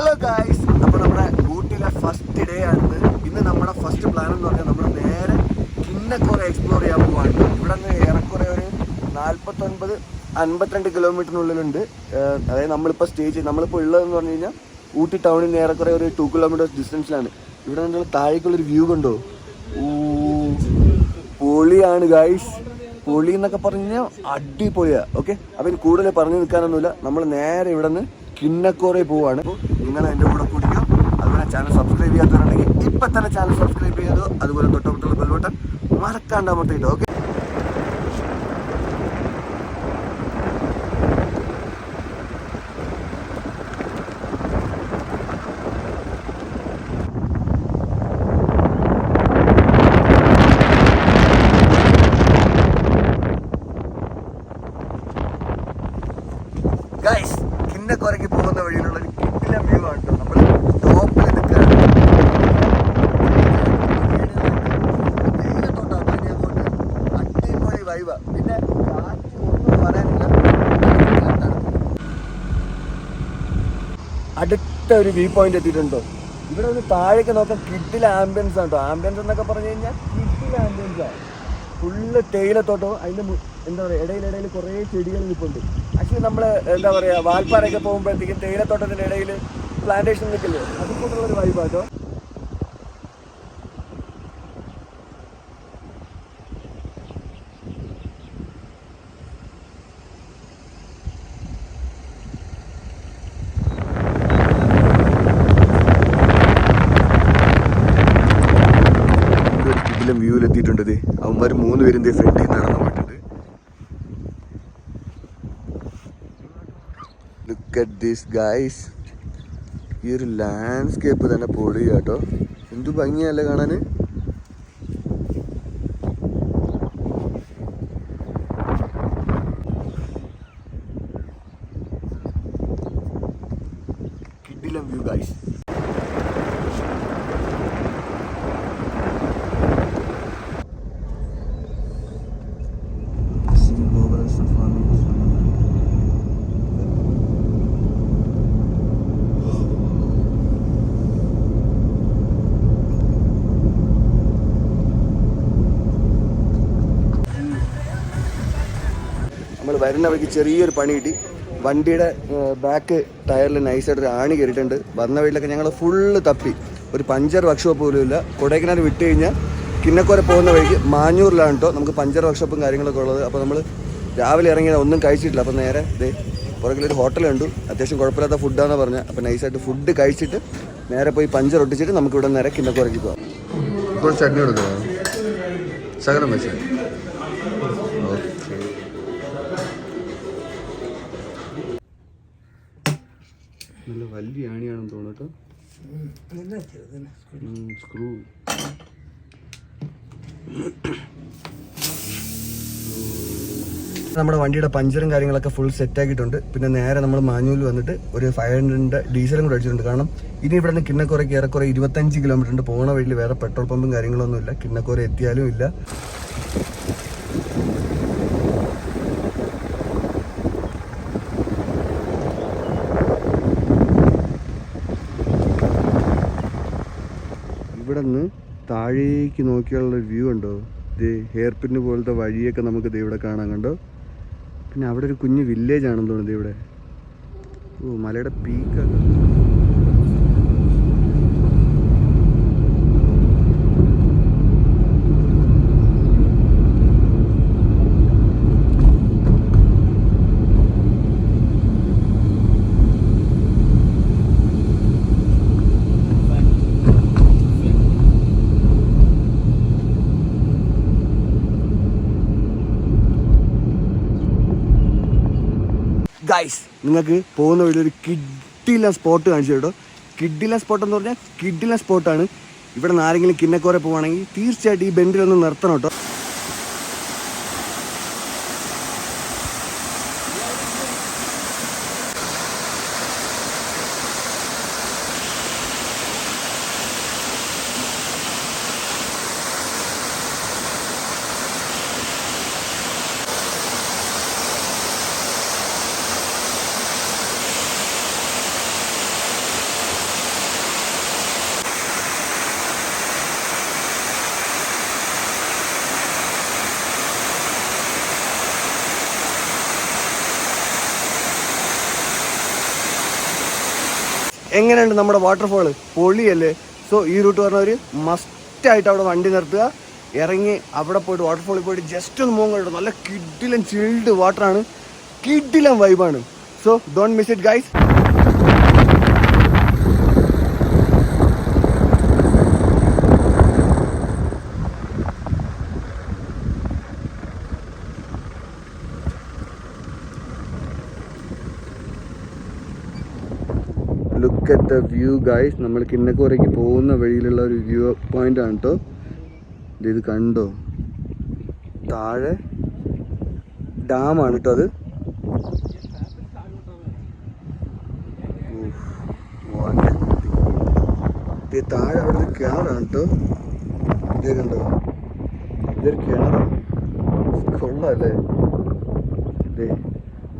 Hello guys അപ്പോൾ നമ്മുടെ ഊട്ടിയിലെ first day ആണ് ഇന്ന് നമ്മുടെ ഫസ്റ്റ് പ്ലാൻ എന്ന് പറഞ്ഞാൽ നമ്മൾ നേരെ കിന്നക്കുറെ എക്സ്പ്ലോർ ചെയ്യാൻ പോവാണ്. ഇവിടെ നിന്ന് ഏറെക്കുറെ ഒരു നാൽപ്പത്തൊൻപത് അൻപത്തിരണ്ട് കിലോമീറ്ററിനുള്ളിലുണ്ട് അതായത് നമ്മളിപ്പോൾ സ്റ്റേ ചെയ്ത് നമ്മളിപ്പോൾ ഉള്ളതെന്ന് പറഞ്ഞു കഴിഞ്ഞാൽ ഊട്ടി ടൗണിൽ നിന്ന് ഏറെക്കുറെ ഒരു ടു കിലോമീറ്റേഴ്സ് ഡിസ്റ്റൻസിലാണ് ഇവിടെ നിന്ന് താഴേക്കുള്ളൊരു വ്യൂ കണ്ടോ? പൊളിയാണ് ഗായ്സ് പൊളി എന്നൊക്കെ പറഞ്ഞു കഴിഞ്ഞാൽ അടിപൊളിയാണ് ഓക്കെ അപ്പം കൂടുതൽ പറഞ്ഞു നിൽക്കാനൊന്നുമില്ല നമ്മൾ നേരെ ഇവിടെ നിന്ന് കിന്നക്കോറെ പോവാണ്. നിങ്ങൾ എന്റെ കൂടെ കൂടിയോ അതുപോലെ ചാനൽ സബ്സ്ക്രൈബ് ചെയ്യാത്തവരുണ്ടെങ്കിൽ ഇപ്പം തന്നെ ചാനൽ സബ്സ്ക്രൈബ് ചെയ്തോ. അതുപോലെ തൊട്ടടുത്തുള്ള ബെൽബട്ടൺ മറക്കാണ്ട് ഓക്കെ ഓക്കെ ഗൈസ് കിന്നക്കുറയ്ക്ക് പോകുന്ന വഴിയിലുള്ള ഒരു കിട്ടില വ്യൂ ആണ് നമ്മൾ ടോപ്പിൽ അടിപൊളി വൈവ പിന്നെ പറയാനില്ല അടുത്ത ഒരു വ്യൂ പോയിന്റ് എത്തിയിട്ടുണ്ടോ? ഇവിടെ ഒന്ന് താഴേക്ക് നോക്കാൻ കിഡിൽ ആംബിയൻസ് ആണ് കേട്ടോ ആംബിയൻസ് എന്നൊക്കെ പറഞ്ഞു കഴിഞ്ഞാൽ കിഡിൽ ആംബിയൻസ് ആണ്. ഫുള്ള് തേയിലത്തോട്ടോ അതിന്റെ എന്താ പറയുക ഇടയിലിടയിൽ കുറേ ചെടികൾ നിൽപ്പുണ്ട് ആക്ച്വലി നമ്മൾ എന്താ പറയുക വാൽപ്പാറയൊക്കെ പോകുമ്പോഴത്തേക്കും തേയിലത്തോട്ടത്തിന്റെ ഇടയിൽ പ്ലാന്റേഷൻ നിൽക്കില്ലേ? അതുപോലുള്ളൊരു വൈബാട്ടോ ഇതിലും കിടിലം വ്യൂവിൽ എത്തിയിട്ടുണ്ട് ഇത് അവന്മാർ മൂന്ന് പേരും ഇതേ ഫ്രണ്ടിൽ നടന്നു പോയിട്ടുണ്ട് ലുക്ക് അറ്റ് ദീസ് ഗൈസ് ഈ ഒരു ലാൻഡ്സ്കേപ്പ് തന്നെ പൊളി കേട്ടോ. എന്തു ഭംഗിയല്ലേ കാണാൻ കിടിലം വ്യൂ ഗൈസ് വരുന്ന വഴിക്ക് ചെറിയൊരു പണി കിട്ടി. വണ്ടിയുടെ ബാക്ക് ടയറിൽ നൈസായിട്ട് ഒരു ആണി കയറിയിട്ടുണ്ട്. വന്ന വഴിയിലൊക്കെ ഞങ്ങൾ ഫുള്ള് തപ്പി. ഒരു പഞ്ചർ വർക്ക്ഷോപ്പ് പോലും ഇല്ല. കൊടൈക്കനാൽ വിട്ട് കഴിഞ്ഞാൽ കിന്നക്കോര പോകുന്ന വഴിക്ക് മാഞ്ഞൂരിലാണ് കേട്ടോ നമുക്ക് പഞ്ചർ വർക്ക്ഷോപ്പും കാര്യങ്ങളൊക്കെ ഉള്ളത്. അപ്പോൾ നമ്മൾ രാവിലെ ഇറങ്ങിയത് ഒന്നും കഴിച്ചിട്ടില്ല. അപ്പോൾ നേരെ ദേ പുറകിലൊരു ഹോട്ടൽ കണ്ടു. അത്യാവശ്യം കുഴപ്പമില്ലാത്ത ഫുഡാണെന്ന് പറഞ്ഞാൽ അപ്പോൾ നൈസായിട്ട് ഫുഡ് കഴിച്ചിട്ട് നേരെ പോയി പഞ്ചർ ഒട്ടിച്ചിട്ട് നമുക്ക് ഇവിടെ നേരെ കിന്നക്കോരയ്ക്ക് പോകാം. ചട്നി കൊടുക്കുക ശകലം വെച്ചാൽ വലിയ ആണിയാണെന്ന് തോന്നട്ടോ. സ്ക്രൂ നമ്മുടെ വണ്ടിയുടെ പഞ്ചറും കാര്യങ്ങളൊക്കെ ഫുൾ സെറ്റ് ആക്കിയിട്ടുണ്ട്. പിന്നെ നേരെ നമ്മൾ മാനുവൽ വന്നിട്ട് ഒരു ഫൈവ് ഹൺഡ്രഡിന്റെ ഡീസലും കൂടെ അടിച്ചിട്ടുണ്ട്. കാരണം ഇനി ഇവിടെ നിന്ന് കിണ്ണക്കുറയ്ക്ക് ഏറെക്കുറെ ഇരുപത്തഞ്ച് കിലോമീറ്റർ ഉണ്ട്. പോണ വഴിയിൽ വേറെ പെട്രോൾ പമ്പും കാര്യങ്ങളൊന്നും ഇല്ല. എത്തിയാലും ഇല്ല. ഇവിടെ നിന്ന് താഴേക്ക് നോക്കിയുള്ള വ്യൂ ഉണ്ടോ ഇത് ഹെയർ പിന്ന് പോലത്തെ വഴിയൊക്കെ നമുക്ക് ഇത് ഇവിടെ കാണാൻ കണ്ടോ? പിന്നെ അവിടെ ഒരു കുഞ്ഞ് വില്ലേജ് ആണെന്ന് തോന്നുന്നത് ഇവിടെ. ഓ മലയുടെ പീക്കൊക്കെ ഗൈസ് നിങ്ങൾക്ക് പോകുന്ന വഴി ഒരു കിഡില സ്പോട്ട് കാണിച്ചു കേട്ടോ. കിഡില സ്പോട്ട് എന്ന് പറഞ്ഞാൽ കിഡില സ്പോട്ടാണ്. ഇവിടെ നിന്ന് ആരെങ്കിലും കിന്നക്കോരെ പോവുകയാണെങ്കിൽ തീർച്ചയായിട്ടും ഈ ബെൻഡിലൊന്ന് നിർത്തണം കേട്ടോ. എങ്ങനെയുണ്ട് നമ്മുടെ വാട്ടർഫോൾ പൊളിയല്ലേ? സോ ഈ റൂട്ട് പറഞ്ഞവർ മസ്റ്റായിട്ട് അവിടെ വണ്ടി നിർത്തുക. ഇറങ്ങി അവിടെ പോയിട്ട് വാട്ടർഫോളിൽ പോയിട്ട് ജസ്റ്റ് ഒന്ന് മോൻ കിട്ടും നല്ല കിഡിലും ചിൽഡ് വാട്ടറാണ് കിഡിലും വൈബാണ് so don't miss it guys look at the view guys നമ്മൾ കിന്നക്കോറയ്ക്ക് പോകുന്ന വഴിയിലുള്ള ഒരു വ്യൂ പോയിന്റ് ആണ് കേട്ടോ ഇത് കണ്ടോ? താഴെ ഡാമാണ് കേട്ടോ അത്. താഴെ അവിടെ കിണറാണ് കേട്ടോ കണ്ടോ? ഇതൊരു കിണറാണ് കൊള്ളാല്ലേ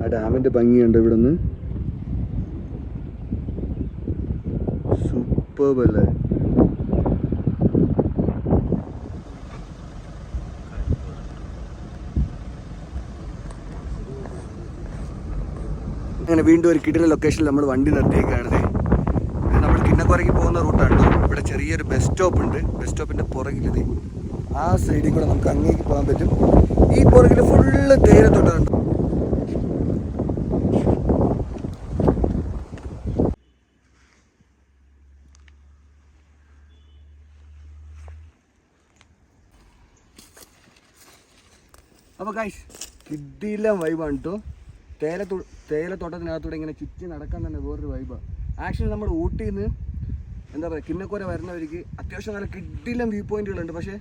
ആ ഡാമിന്റെ ഭംഗിയുണ്ട് ഇവിടെ നിന്ന് സൂപ്പർബ് അല്ലേ അങ്ങനെ വീണ്ടും ഒരു കിടില ലൊക്കേഷനിൽ നമ്മൾ വണ്ടി നിർത്തിയേക്കാണ്. നമ്മൾ കിണ്ണക്കുറയ്ക്ക് പോകുന്ന റൂട്ടാണ് ഇവിടെ ചെറിയൊരു ബസ് സ്റ്റോപ്പ് ഉണ്ട്. ബസ് സ്റ്റോപ്പിന്റെ പുറകിൽ ആ സൈഡിൽ കൂടെ നമുക്ക് അങ്ങേക്ക് പോകാൻ പറ്റും. ഈ പുറകിൽ ഫുള്ള് തേയിലത്തോട്ടമുണ്ട് അപ്പോൾ ഗൈസ് കിഡില വൈബാണ് കേട്ടോ തേയില തേയിലത്തോട്ടത്തിനകത്തൂടെ ഇങ്ങനെ ചുറ്റി നടക്കാൻ തന്നെ വേറൊരു വൈബാണ് ആക്ച്വലി നമ്മുടെ ഊട്ടിയിൽ നിന്ന് എന്താ പറയുക കിന്നക്കോര വരുന്നവർക്ക് അത്യാവശ്യം നല്ല കിഡിലും വ്യൂ പോയിന്റുകളുണ്ട് പക്ഷേ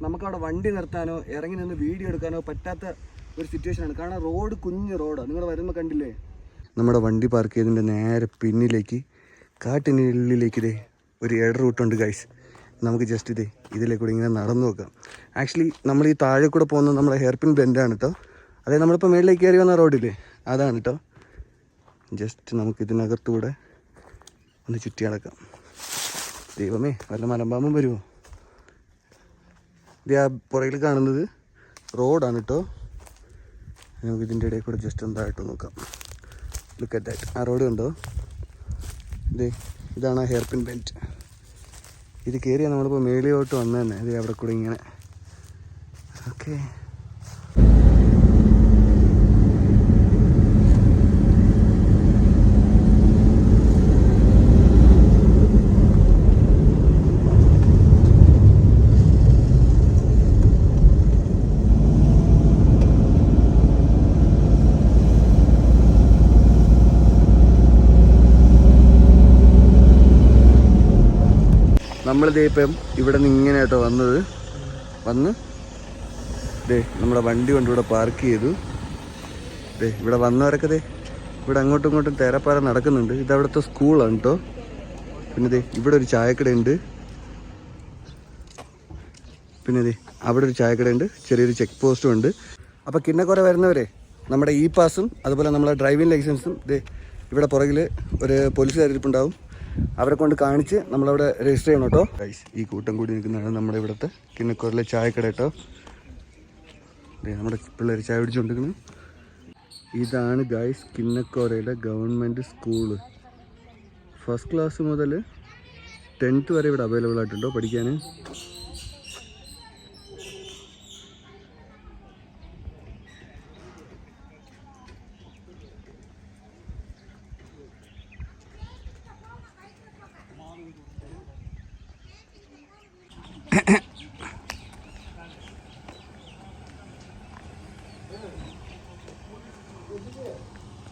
നമുക്കവിടെ വണ്ടി നിർത്താനോ ഇറങ്ങി നിന്ന് വീഡിയോ എടുക്കാനോ പറ്റാത്ത ഒരു സിറ്റുവേഷനാണ് കാരണം റോഡ് കുഞ്ഞ് റോഡാണ് നിങ്ങൾ വരുമ്പോൾ കണ്ടില്ലേ? നമ്മുടെ വണ്ടി പാർക്ക് ചെയ്തതിന്റെ നേരെ പിന്നിലേക്ക് കാട്ടിനുള്ളിലേക്ക് ഒരു ഇട റൂട്ടുണ്ട് ഗൈസ് നമുക്ക് ജസ്റ്റ് ഇതേ ഇതിലെ കൂടി ഇങ്ങനെ നടന്നു നോക്കാം. ആക്ച്വലി നമ്മൾ ഈ താഴെ കൂടെ പോകുന്നത് നമ്മുടെ ഹെയർ പിൻ ബെൻഡാണ് കേട്ടോ അതായത് നമ്മളിപ്പോൾ മേളിലേക്ക് കയറി വന്ന റോഡില്ലേ അതാണ് കേട്ടോ ജസ്റ്റ് നമുക്ക് ഇതിനകത്തൂടെ ഒന്ന് ചുറ്റി നടക്കാം. ദൈവമേ വല്ല മലമ്പാമ്പും വരുമോ ഇത് ആ പുറകിൽ കാണുന്നത് റോഡാണ് കേട്ടോ നമുക്ക് ഇതിന്റെ ഇടയിൽ കൂടെ ജസ്റ്റ് എന്തായിട്ട് നോക്കാം. ലുക്ക് അറ്റ് ദാറ്റ് ആ റോഡ് കണ്ടോ? ഇതേ ഇതാണ് ഹെയർ പിൻ ബെൽറ്റ് ഇത് കയറിയാൽ നമ്മളിപ്പോൾ മേളിലോട്ട് വന്നു തന്നെ ഇത് അവിടെ കൂടെ ഇങ്ങനെ. ഓക്കെ നമ്മളിതേ ഇപ്പം ഇവിടെ നിന്ന് ഇങ്ങനെ കേട്ടോ വന്നത്. വന്ന് ദേ നമ്മുടെ വണ്ടി കൊണ്ട് ഇവിടെ പാർക്ക് ചെയ്തു. ദേ ഇവിടെ വന്നവരൊക്കെ ദേ ഇവിടെ അങ്ങോട്ടും ഇങ്ങോട്ടും തേരപ്പാറ നടക്കുന്നുണ്ട്. ഇത് അവിടുത്തെ സ്കൂളാണ് കേട്ടോ പിന്നെ ദേ ഇവിടെ ഒരു ചായക്കട ഉണ്ട്. പിന്നെ ദേ അവിടെ ഒരു ചായക്കട ഉണ്ട്. ചെറിയൊരു ചെക്ക് പോസ്റ്റും ഉണ്ട്. അപ്പോൾ കിണ്ണക്കുറ വരുന്നവരെ നമ്മുടെ ഇ പാസും അതുപോലെ നമ്മളെ ഡ്രൈവിംഗ് ലൈസൻസും ദേ ഇവിടെ പുറകിൽ ഒരു പോലീസുകാരിപ്പുണ്ടാവും അവരെ കൊണ്ട് കാണിച്ച് നമ്മളവിടെ രജിസ്റ്റർ ചെയ്യണം കേട്ടോ. ഗൈസ് ഈ കൂട്ടം കൂടി നിൽക്കുന്നതാണ് നമ്മുടെ ഇവിടുത്തെ കിണ്ണക്കുറയിലെ ചായക്കട കേട്ടോ. നമ്മുടെ പിള്ളേർ ചായ പിടിച്ചുകൊണ്ടിരിക്കുന്നു ഇതാണ് ഗൈസ് കിണ്ണക്കോരയിലെ ഗവൺമെന്റ് സ്കൂൾ ഫസ്റ്റ് ക്ലാസ് മുതൽ ടെൻത്ത് വരെ ഇവിടെ അവൈലബിൾ ആയിട്ടുണ്ടോ പഠിക്കാൻ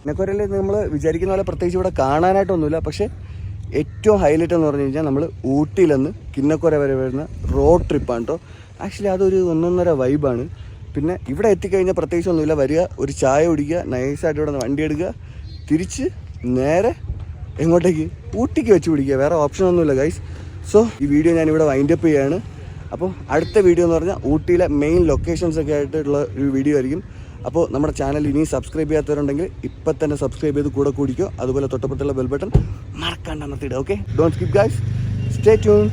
കിണ്ണക്കോരയിൽ നമ്മൾ വിചാരിക്കുന്ന പോലെ പ്രത്യേകിച്ച് ഇവിടെ കാണാനായിട്ടൊന്നുമില്ല. പക്ഷേ ഏറ്റവും ഹൈലൈറ്റ് എന്ന് പറഞ്ഞു കഴിഞ്ഞാൽ നമ്മൾ ഊട്ടിയിൽ നിന്ന് കിന്നക്കൊര വരെ വരുന്ന റോഡ് ട്രിപ്പാണ് കേട്ടോ ആക്ച്വലി അതൊരു ഒന്നൊന്നര വൈബാണ് പിന്നെ ഇവിടെ എത്തിക്കഴിഞ്ഞാൽ പ്രത്യേകിച്ച് ഒന്നുമില്ല വരിക ഒരു ചായ കുടിക്കുക നൈസായിട്ട് ഇവിടെ വണ്ടി എടുക്കുക തിരിച്ച് നേരെ എങ്ങോട്ടേക്ക്? ഊട്ടിക്ക് വെച്ച് പിടിക്കുക. വേറെ ഓപ്ഷൻ ഒന്നുമില്ല ഗൈസ് സോ ഈ വീഡിയോ ഞാനിവിടെ വൈൻഡപ്പ് ചെയ്യാണ്. അപ്പോൾ അടുത്ത വീഡിയോ എന്ന് പറഞ്ഞാൽ ഊട്ടിയിലെ മെയിൻ ലൊക്കേഷൻസ് ഒക്കെ ആയിട്ടുള്ള ഒരു വീഡിയോ ആയിരിക്കും. അപ്പോൾ നമ്മുടെ ചാനൽ ഇനി സബ്സ്ക്രൈബ് ചെയ്യാത്തവരുണ്ടെങ്കിൽ ഇപ്പം തന്നെ സബ്സ്ക്രൈബ് ചെയ്ത് കൂടെ കൂടിക്കോ. അതുപോലെ തൊട്ടപ്പുറത്തുള്ള bell button മറക്കാണ്ട് okay don't skip guys stay tune